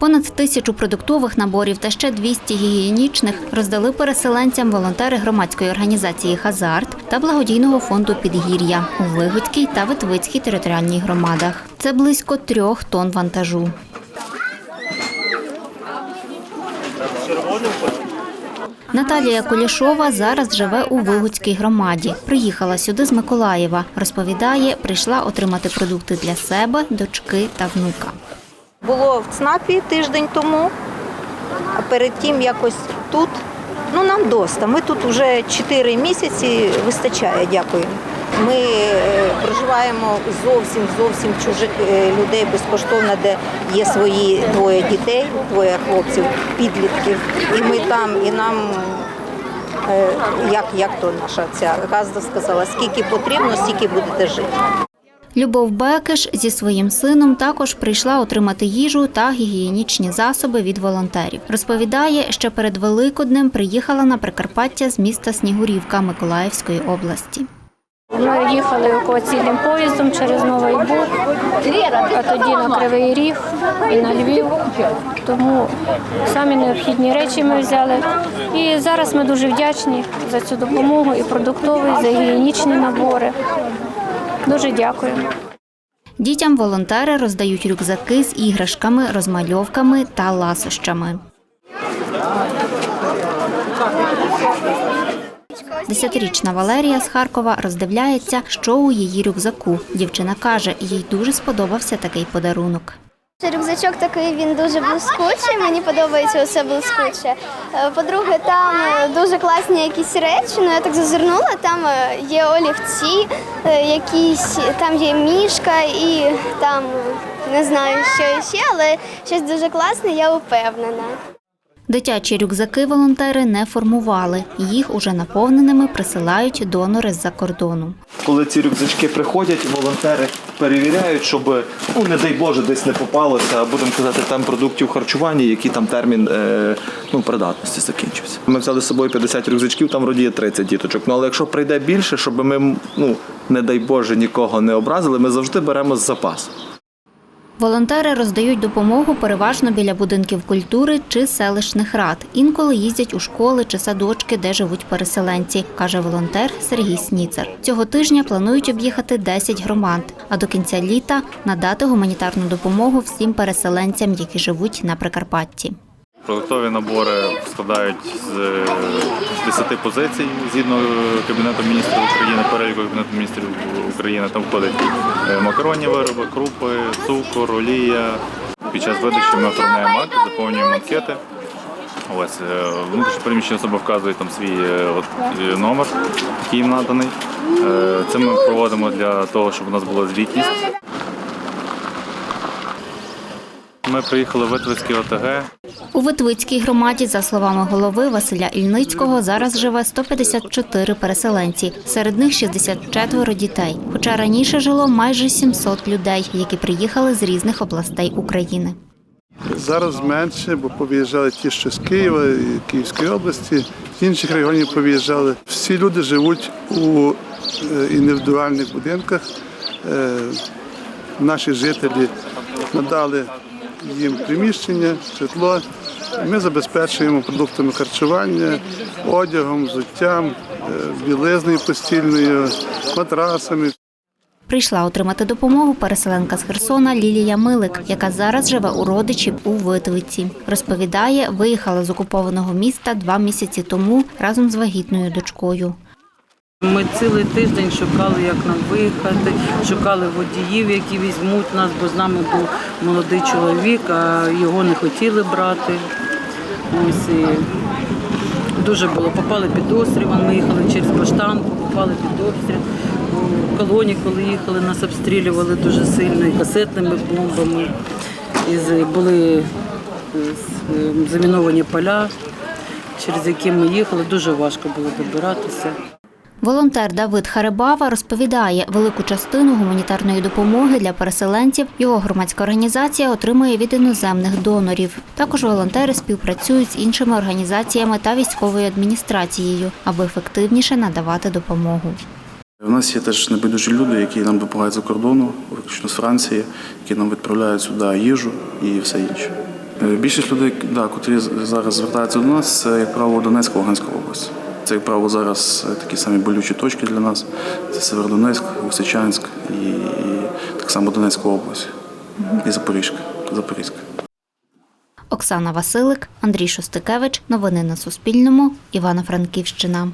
Понад тисячу продуктових наборів та ще 200 гігієнічних роздали переселенцям волонтери громадської організації Хазарт та благодійного фонду Підгір'я у Вигодській та Витвицькій територіальній громадах. Це близько трьох тонн вантажу. Наталія Кулішова зараз живе у Вигодській громаді. Приїхала сюди з Миколаєва. Розповідає, прийшла отримати продукти для себе, дочки та внука. Було в ЦНАПі тиждень тому, а перед тим якось тут. Ну нам доста. Ми тут вже 4 місяці вистачає, дякую. Ми е, проживаємо зовсім зовсім чужих е, людей безкоштовно, де є свої двоє дітей, двоє хлопців, підлітків. І ми там, і нам, е, як, як то наша ця газда сказала, скільки потрібно, стільки будете жити. Любов Бекиш зі своїм сином також прийшла отримати їжу та гігієнічні засоби від волонтерів. Розповідає, що перед Великоднем приїхала на Прикарпаття з міста Снігурівка Миколаївської області. Ми їхали евакуаційним поїздом через Новий Буг, а тоді на Кривий Ріг і на Львів. Тому самі необхідні речі ми взяли. І зараз ми дуже вдячні за цю допомогу і продуктовий, за гігієнічні набори. Дуже дякую. Дітям волонтери роздають рюкзаки з іграшками, розмальовками та ласощами. Десятирічна Валерія з Харкова роздивляється, що у її рюкзаку. Дівчина каже, їй дуже сподобався такий подарунок. Рюкзачок такий він дуже блискучий. Мені подобається усе блискуче. Е, По-друге, там е, дуже класні якісь речі. Ну я так зазирнула. Там е, є олівці, якісь там є мішка і там не знаю, що ще, але щось дуже класне, я впевнена. Дитячі рюкзаки волонтери не формували. Їх уже наповненими присилають донори з-за кордону. Коли ці рюкзачки приходять, волонтери перевіряють, щоб, ну не дай Боже, десь не попалося, будемо казати, там продуктів харчування, який там термін е, ну, придатності закінчився. Ми взяли з собою 50 рюкзачків, там вроді є 30 діточок. Ну але якщо прийде більше, щоб ми, ну не дай Боже, нікого не образили, ми завжди беремо з запасу. Волонтери роздають допомогу переважно біля будинків культури чи селищних рад. Інколи їздять у школи чи садочки, де живуть переселенці, каже волонтер Сергій Сніцер. Цього тижня планують об'їхати 10 громад, а до кінця літа надати гуманітарну допомогу всім переселенцям, які живуть на Прикарпатті. Продуктові набори складають з е, 10 позицій згідно Кабінету міністрів України, переліку Кабінету міністрів України. Там входить е, макаронні вироби, крупи, цукор, олія. Під час видачі ми оформляємо акт, заповнюємо анкети. Ось е, внутрішньо переміщені особи там свій е, от, номер, який їм наданий. Це ми проводимо для того, щоб у нас була звітність. Ми приїхали в Витвицький ОТГ. У Витвицькій громаді, за словами голови Василя Ільницького, зараз живе 154 переселенці. Серед них 64 дітей. Хоча раніше жило майже 700 людей, які приїхали з різних областей України. Зараз менше, бо повиїжджали ті, що з Києва, і Київської області, з інших регіонів повиїжджали. Всі люди живуть у е, індивідуальних будинках. Е, Наші жителі надали їм приміщення, житло. Ми забезпечуємо продуктами харчування, одягом, взуттям, е, білизною постільною, матрасами. Прийшла отримати допомогу переселенка з Херсона Лілія Милик, яка зараз живе у родичів у Витвиці. Розповідає, виїхала з окупованого міста два місяці тому разом з вагітною дочкою. Ми цілий тиждень шукали, як нам виїхати, шукали водіїв, які візьмуть нас, бо з нами був молодий чоловік, а його не хотіли брати. Ось і дуже було. Попали під обстріл, ми їхали через Баштанку, попали під обстріл. У колоні, коли їхали, нас обстрілювали дуже сильно і касетними бомбами. І були е, е, заміновані поля, через які ми їхали. Дуже важко було добиратися. Волонтер Давид Харибава розповідає, велику частину гуманітарної допомоги для переселенців його громадська організація отримує від іноземних донорів. Також волонтери співпрацюють з іншими організаціями та військовою адміністрацією, аби ефективніше надавати допомогу. У нас є теж небайдужі люди, які нам допомагають за кордону, виключно з Франції, які нам відправляють сюди їжу і все інше. Е, Більшість людей, да, котрі зараз звертаються до нас, це, як правило, Донецька, Луганська область. Це, як правило, зараз е, такі самі болючі точки для нас. Це Северодонецьк, Усичанськ і, і так само Донецька область. І Запорізька. Запорізька. Оксана Василик, Андрій Шостикевич. Новини на Суспільному. Івано-Франківщина.